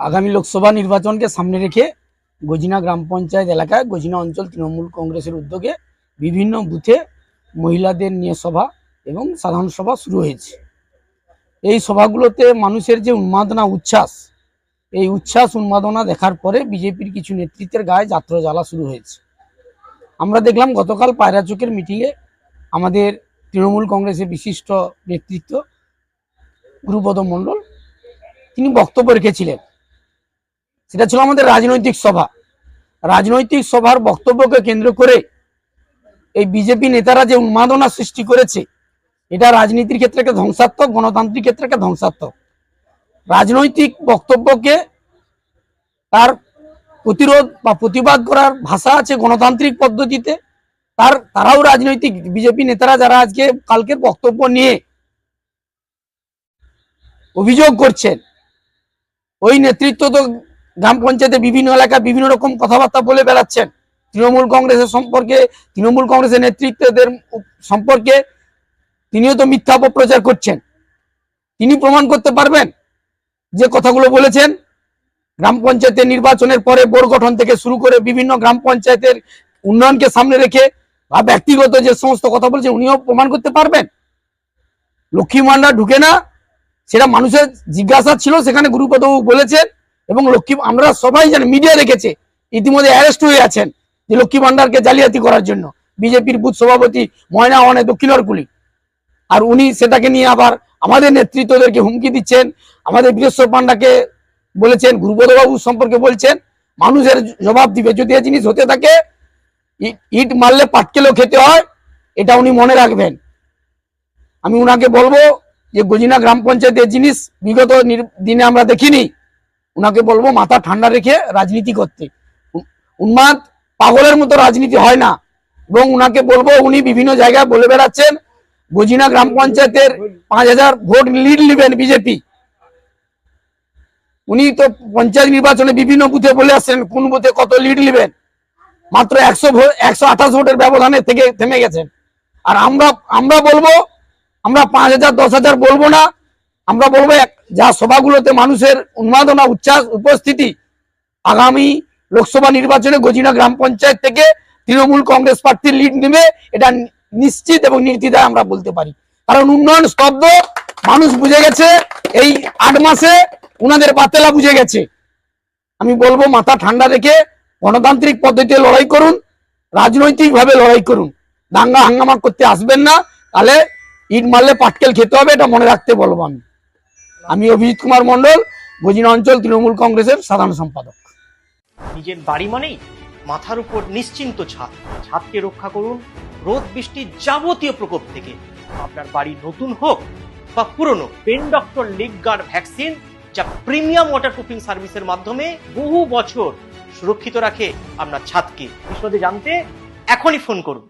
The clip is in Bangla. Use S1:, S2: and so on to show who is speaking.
S1: আগামী লোকসভা নির্বাচনকে সামনে রেখে গজিনা গ্রাম পঞ্চায়েত এলাকায় গজিনা অঞ্চল তৃণমূল কংগ্রেসের উদ্যোগে বিভিন্ন বুথে মহিলাদের নিয়ে সভা এবং সাধারণ সভা শুরু হয়েছে। এই সভাগুলোতে মানুষের যে উন্মাদনা, উচ্ছ্বাস, এই উচ্ছ্বাস, উন্মাদনা দেখার পরে বিজেপির কিছু নেতৃত্বের গায়ে যাত্রা জ্বালা শুরু হয়েছে। আমরা দেখলাম গতকাল পায়রাচকের মিটিংয়ে আমাদের তৃণমূল কংগ্রেসের বিশিষ্ট নেতৃত্ব গুরুপদ মণ্ডল, তিনি বক্তব্য রেখেছিলেন। সেটা ছিল আমাদের রাজনৈতিক সভা। রাজনৈতিক সভার বক্তব্যকে কেন্দ্র করে এই বিজেপি নেতারা যে উন্মাদনা সৃষ্টি করেছে, এটা রাজনীতির ক্ষেত্রে ধ্বংসাত্মক, গণতান্ত্রিক ক্ষেত্রে ধ্বংসাত্মক। রাজনৈতিক বক্তব্যকে তার প্রতিরোধ বা প্রতিবাদ করার ভাষা আছে গণতান্ত্রিক পদ্ধতিতে। তার, তারাও রাজনৈতিক, বিজেপি নেতারা যারা আজকে, কালকের বক্তব্য নিয়ে অভিযোগ করছেন, ওই নেতৃত্ব তো গ্রাম পঞ্চায়েতে বিভিন্ন এলাকায় বিভিন্ন রকম কথাবার্তা বলে বেড়াচ্ছেন। তৃণমূল কংগ্রেসের সম্পর্কে, তৃণমূল কংগ্রেসের নেতৃত্বদের সম্পর্কে তিনিও তো মিথ্যা অপপ্রচার করছেন। তিনি প্রমাণ করতে পারবেন যে কথাগুলো বলেছেন। গ্রাম পঞ্চায়েতের নির্বাচনের পরে বোর্ড গঠন থেকে শুরু করে বিভিন্ন গ্রাম পঞ্চায়েতের উন্নয়নকে সামনে রেখে বা ব্যক্তিগত যে সমস্ত কথা বলছেন, উনিও প্রমাণ করতে পারবেন। লক্ষ্মী ভান্ডার ঢুকে না, সেটা মানুষের জিজ্ঞাসা ছিল, সেখানে গুরুপদবাবু বলেছেন এবং লক্ষ্মী, আমরা সবাই জানি মিডিয়া রেখেছে ইতিমধ্যে অ্যারেস্ট হয়ে আছেন যে লক্ষ্মী ভান্ডারকে জালিয়াতি করার জন্য। বিজেপির বুথ সভাপতি ময়না ওয়ানে দক্ষিণরকুলি আর উনি সেটাকে নিয়ে আবার আমাদের নেতৃত্বদেরকে হুমকি দিচ্ছেন। আমাদের বীরেশ্বর পান্ডাকে বলেছেন, গুরুপদবাবু সম্পর্কে বলছেন, মানুষের জবাব দিবে। যদি এই জিনিস হতে থাকে ইট মারলে পাটকেলেও খেতে হয়, এটা উনি মনে রাখবেন। আমি উনাকে বলব যে গজিনা গ্রাম পঞ্চায়েতের জিনিস বিগত দিনে আমরা দেখিনি। উনাকে বলব মাথা ঠান্ডা রেখে রাজনীতি করতে। উন্মাদ পাগলের মতো রাজনীতি হয় না। এবং উনাকে বলব উনি বিভিন্ন জায়গায় বলে বেড়াচ্ছেন, গজিনা গ্রাম পঞ্চায়েতের পাঁচ হাজার ভোট লিড নেবেন বিজেপি। উনি তো পঞ্চায়েত নির্বাচনে বিভিন্ন বুথে বলে আসছেন, কোন বুথে কত লিড নেবেন। মাত্র একশো ভোট একশো আঠাশ ভোটের ব্যবধানে থেকে, থেমে গেছেন। আর আমরা আমরা বলব, আমরা পাঁচ হাজার, দশ হাজার বলব না, আমরা বলব এক- যা সভাগুলোতে মানুষের উন্মাদনা, উচ্ছ্বাস, উপস্থিতি আগামী লোকসভা নির্বাচনে গজিনা গ্রাম পঞ্চায়েত থেকে তৃণমূল কংগ্রেস প্রার্থীর লিড নেবে, এটা নিশ্চিত এবং নির্দ্বিধায় আমরা বলতে পারি। কারণ উন্নয়ন স্তব্ধ, মানুষ বুঝে গেছে, এই আট মাসে উনাদের বাতেলা বুঝে গেছে। আমি বলব, মাথা ঠান্ডা রেখে গণতান্ত্রিক পদ্ধতিতে লড়াই করুন রাজনৈতিক ভাবে লড়াই করুন। দাঙ্গা হাঙ্গামা করতে আসবেন না, তাহলে ইট মারলে পাটকেল খেতে হবে, এটা মনে রাখতে বলব আমি। আমি অভিজিৎ কুমার মন্ডল গজিনা অঞ্চল, তৃণমূল কংগ্রেসের সাধারণ সম্পাদক।
S2: নিজের বাড়ি মানেই মাথার উপর নিশ্চিন্ত ছাদ ছাদকে রক্ষা করুন রোদ বৃষ্টির যাবতীয় প্রকোপ থেকে। আপনার বাড়ি নতুন হোক বা পুরনো, pen doctor leak guard vaccine, যা প্রিমিয়াম ওয়াটারপ্রুফিং সার্ভিসের মাধ্যমে বহু বছর সুরক্ষিত রাখে আপনার ছাদকে। বিশদে জানতে এখনই ফোন করুন।